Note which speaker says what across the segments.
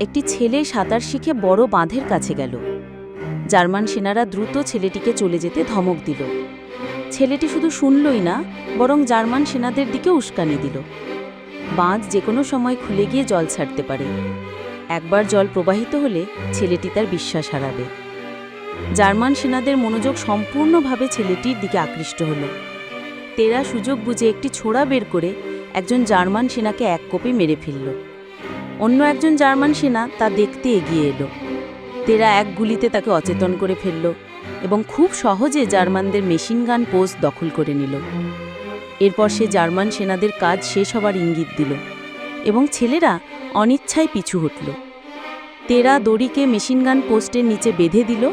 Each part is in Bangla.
Speaker 1: একটি ছেলে সাঁতার শিখে বড় বাঁধের কাছে গেল। জার্মান সেনারা দ্রুত ছেলেটিকে চলে যেতে ধমক দিল। ছেলেটি শুধু শুনলই না, বরং জার্মান সেনাদের দিকে উস্কানি দিল। বাঁধ যে কোনো সময় খুলে গিয়ে জল ছাড়তে পারে। একবার জল প্রবাহিত হলে ছেলেটি তার বিশ্বাস হারাবে। জার্মান সেনাদের মনোযোগ সম্পূর্ণভাবে ছেলেটির দিকে আকৃষ্ট হল। তেরা সুযোগ বুঝে একটি ছোড়া বের করে একজন জার্মান সেনাকে এক কোপে মেরে ফেলল। অন্য একজন জার্মান সেনা তা দেখতে এগিয়ে এলো। তেরা এক গুলিতে তাকে অচেতন করে ফেলল এবং খুব সহজে জার্মানদের মেশিন গান পোস্ট দখল করে নিল। এরপর সে জার্মান সেনাদের কাজ শেষ হবার ইঙ্গিত দিল এবং ছেলেরা অনিচ্ছায় পিছু হটল। তেরা দড়িকে মেশিনগান পোস্টের নিচে বেঁধে দিল,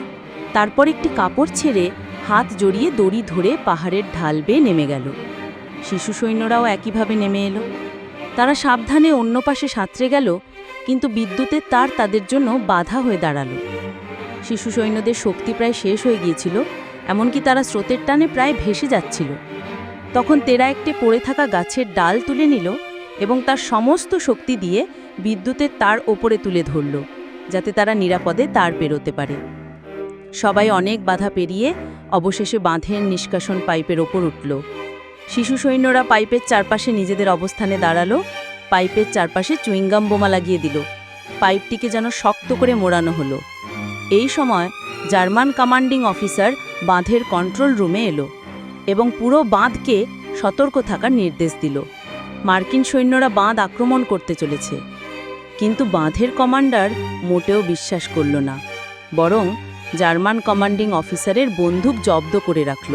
Speaker 1: তারপর একটি কাপড় ছেড়ে হাত জড়িয়ে দড়ি ধরে পাহাড়ের ঢাল বেয়ে নেমে গেল। শিশু সৈন্যরাও একইভাবে নেমে এলো। তারা সাবধানে অন্য পাশে সাঁতরে গেল, কিন্তু বিদ্যুতের তার তাদের জন্য বাধা হয়ে দাঁড়াল। শিশু সৈন্যদের শক্তি প্রায় শেষ হয়ে গিয়েছিল, এমনকি তারা স্রোতের টানে প্রায় ভেসে যাচ্ছিল। তখন তেরা একটি পড়ে থাকা গাছের ডাল তুলে নিল এবং তার সমস্ত শক্তি দিয়ে বিদ্যুতের তার ওপরে তুলে ধরল, যাতে তারা নিরাপদে তার পেরোতে পারে। সবাই অনেক বাধা পেরিয়ে অবশেষে বাঁধের নিষ্কাশন পাইপের ওপর উঠল। শিশু সৈন্যরা পাইপের চারপাশে নিজেদের অবস্থানে দাঁড়াল, পাইপের চারপাশে চুইংগাম বোমা লাগিয়ে দিল। পাইপটিকে যেন শক্ত করে মোড়ানো হলো। এই সময় জার্মান কমান্ডিং অফিসার বাঁধের কন্ট্রোল রুমে এলো এবং পুরো বাঁধকে সতর্ক থাকার নির্দেশ দিল। মার্কিন সৈন্যরা বাঁধ আক্রমণ করতে চলেছে, কিন্তু বাঁধের কমান্ডার মোটেও বিশ্বাস করল না, বরং জার্মান কমান্ডিং অফিসারের বন্দুক জব্দ করে রাখল।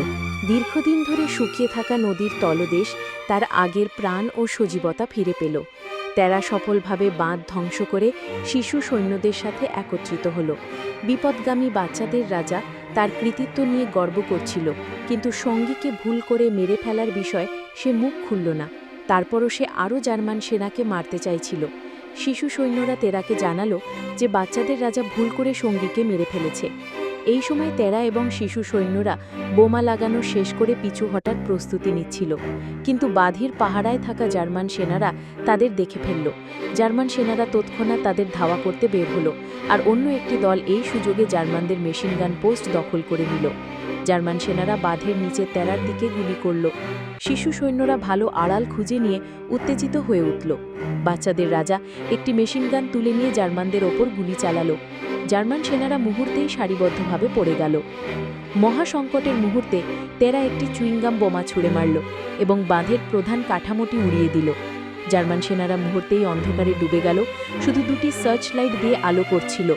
Speaker 2: দীর্ঘদিন ধরে শুকিয়ে থাকা নদীর তলদেশ তার আগের প্রাণ ও সজীবতা ফিরে পেল। তেরা সফলভাবে বাঁধ ধ্বংস করে শিশু সৈন্যদের সাথে একত্রিত হল। বিপদগামী বাচ্চাদের রাজা তার কৃতিত্ব নিয়ে গর্ব করছিল, কিন্তু সঙ্গীকে ভুল করে মেরে ফেলার বিষয় সে মুখ খুলল না। তারপরও সে আরও জার্মান সেনাকে মারতে চাইছিল। শিশু সৈন্যরা তেরাকে জানালো যে বাচ্চাদের রাজা ভুল করে সঙ্গীকে মেরে ফেলেছে। এই সময় তেরা এবং শিশু সৈন্যরা বোমা লাগানো শেষ করে পিছু হটার প্রস্তুতি নিচ্ছিল। কিন্তু বাঁধের পাহারায় থাকা জার্মান সেনারা তাদের দেখে ফেলল। জার্মান সেনারা তৎক্ষণাৎ তাদের ধাওয়া করতে বের হলো আর অন্য একটি দল এই সুযোগে জার্মানদের মেশিনগান পোস্ট দখল করে নিল। জার্মান সেনারা বাঁধের নিচে তেরার দিকে গুলি করল। শিশু সৈন্যরা ভালো আড়াল খুঁজে নিয়ে উত্তেজিত হয়ে উঠল। বাচ্চাদের রাজা একটি মেশিনগান তুলে নিয়ে জার্মানদের ওপর গুলি চালালো। জার্মান সেনারা মুহূর্তেই সারিবদ্ধভাবে পড়ে গেল। মহাসংকটের মুহূর্তে তেরা একটি চুইংগাম বোমা ছুড়ে মারল এবং বাঁধের প্রধান কাঠামোটি উড়িয়ে দিল। জার্মান সেনারা মুহূর্তেই অন্ধকারে ডুবে গেল, শুধু দুটি সার্চ লাইট দিয়ে আলো করছিল।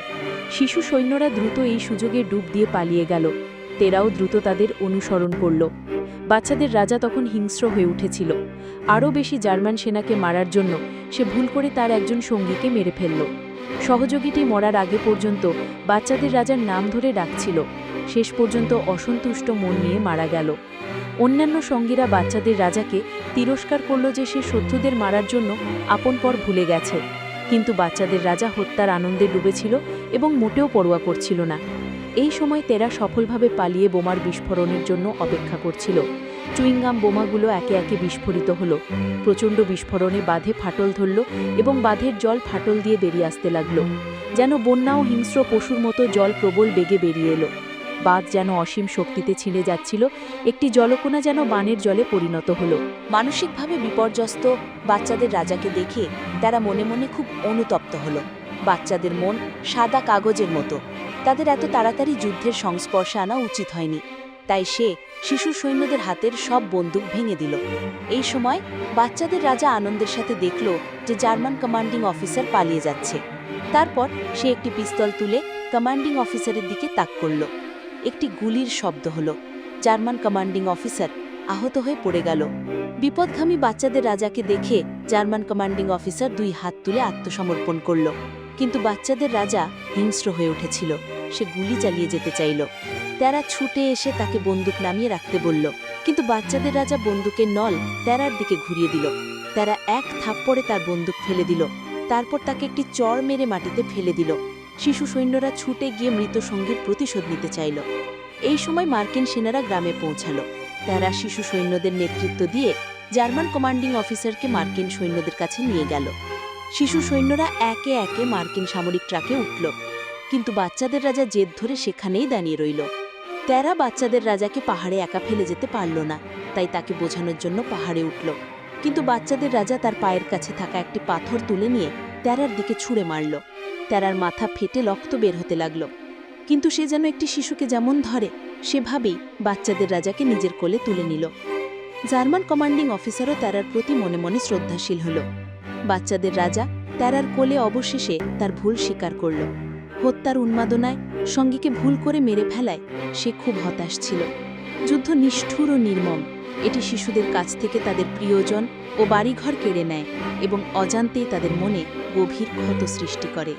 Speaker 2: শিশু সৈন্যরা দ্রুত এই সুযোগে ডুব দিয়ে পালিয়ে গেল। তেরাও দ্রুত তাদের অনুসরণ করল। বাচ্চাদের রাজা তখন হিংস্র হয়ে উঠেছিল। আরও বেশি জার্মান সেনাকে মারার জন্য সে ভুল করে তার একজন সঙ্গীকে মেরে ফেলল। সহযোগীটি মরার আগে পর্যন্ত বাচ্চাদের রাজার নাম ধরে ডাকছিল। শেষ পর্যন্ত অসন্তুষ্ট মন নিয়ে মারা গেল। অন্যান্য সঙ্গীরা বাচ্চাদের রাজাকে তিরস্কার করল যে সে শত্রুদের মারার জন্য আপন পর ভুলে গেছে। কিন্তু বাচ্চাদের রাজা হত্যার আনন্দে ডুবেছিল এবং মোটেও পড়ুয়া করছিল না। এই সময় তেরা সফলভাবে পালিয়ে বোমার বিস্ফোরণের জন্য অপেক্ষা করছিল। চুইংগাম বোমাগুলো একে একে বিস্ফোরিত হলো। প্রচণ্ড বিস্ফোরণে বাঁধে ফাটল ধরল এবং বাঁধের জল ফাটল দিয়ে বেরিয়ে আসতে লাগল। যেন বন্যা ও হিংস্র পশুর মতো জল প্রবল বেগে বেরিয়ে এলো। বাঁধ যেন অসীম শক্তিতে ছিঁড়ে যাচ্ছিল, একটি জলকোনা যেন বানের জলে পরিণত হলো।
Speaker 1: মানসিকভাবে বিপর্যস্ত বাচ্চাদের রাজাকে দেখে তারা মনে মনে খুব অনুতপ্ত হলো। বাচ্চাদের মন সাদা কাগজের মতো। তাদের এত তাড়াতাড়ি যুদ্ধের সংস্পর্শে আনা উচিত হয়নি। তাই সে শিশু সৈন্যদের হাতের সব বন্দুক ভেঙে দিল। এই সময় বাচ্চাদের রাজা আনন্দের সাথে দেখল যে জার্মান কমান্ডিং অফিসার পালিয়ে যাচ্ছে। তারপর সে একটি পিস্তল তুলে কমান্ডিং অফিসারের দিকে তাক করল। একটি গুলির শব্দ হলো। জার্মান কমান্ডিং অফিসার আহত হয়ে পড়ে গেল। বিপদগামী বাচ্চাদের রাজাকে দেখে জার্মান কমান্ডিং অফিসার দুই হাত তুলে আত্মসমর্পণ করল। কিন্তু বাচ্চাদের রাজা হিংস্র হয়ে উঠেছিল। সে গুলি চালিয়ে যেতে চাইল। তেরা ছুটে এসে তাকে বন্দুক নামিয়ে রাখতে বলল। কিন্তু বাচ্চাদের রাজা বন্দুকের নল তেরার দিকে ঘুরিয়ে দিল। তেরা এক থাপ্পড়ে তার বন্দুক ফেলে দিল। তারপর তাকে একটি চড় মেরে মাটিতে ফেলে দিল। শিশু সৈন্যরা ছুটে গিয়ে মৃত সঙ্গীর প্রতিশোধ নিতে চাইল। এই সময় মার্কিন সেনারা গ্রামে পৌঁছালো। তারা শিশু সৈন্যদের নেতৃত্ব দিয়ে জার্মান কমান্ডিং অফিসারকে মার্কিন সৈন্যদের কাছে নিয়ে গেল। শিশু সৈন্যরা একে একে মার্কিন সামরিক ট্রাকে উঠল। কিন্তু বাচ্চাদের রাজা জেদ ধরে সেখানেই দাঁড়িয়ে রইল। তেরা বাচ্চাদের রাজাকে পাহাড়ে একা ফেলে যেতে পারল না, তাই তাকে বোঝানোর জন্য পাহাড়ে উঠল। কিন্তু বাচ্চাদের রাজা তার পায়ের কাছে থাকা একটি পাথর তুলে নিয়ে তেরার দিকে ছুঁড়ে মারল। তেরার মাথা ফেটে রক্ত বের হতে লাগল। কিন্তু সে যেন একটি শিশুকে যেমন ধরে, সেভাবেই বাচ্চাদের রাজাকে নিজের কোলে তুলে নিল। জার্মান কমান্ডিং অফিসারও তেরার প্রতি মনে মনে শ্রদ্ধাশীল হল। বাচ্চাদের রাজা তেরার কোলে অবশেষে তার ভুল স্বীকার করল। হত্যার উন্মাদনায় সঙ্গীকে ভুল করে মেরে ফেলায় সে খুব হতাশ ছিল। যুদ্ধ নিষ্ঠুর ও নির্মম। এটি শিশুদের কাছ থেকে তাদের প্রিয়জন ও বাড়িঘর কেড়ে নেয় এবং অজান্তেই তাদের মনে গভীর ক্ষত সৃষ্টি করে।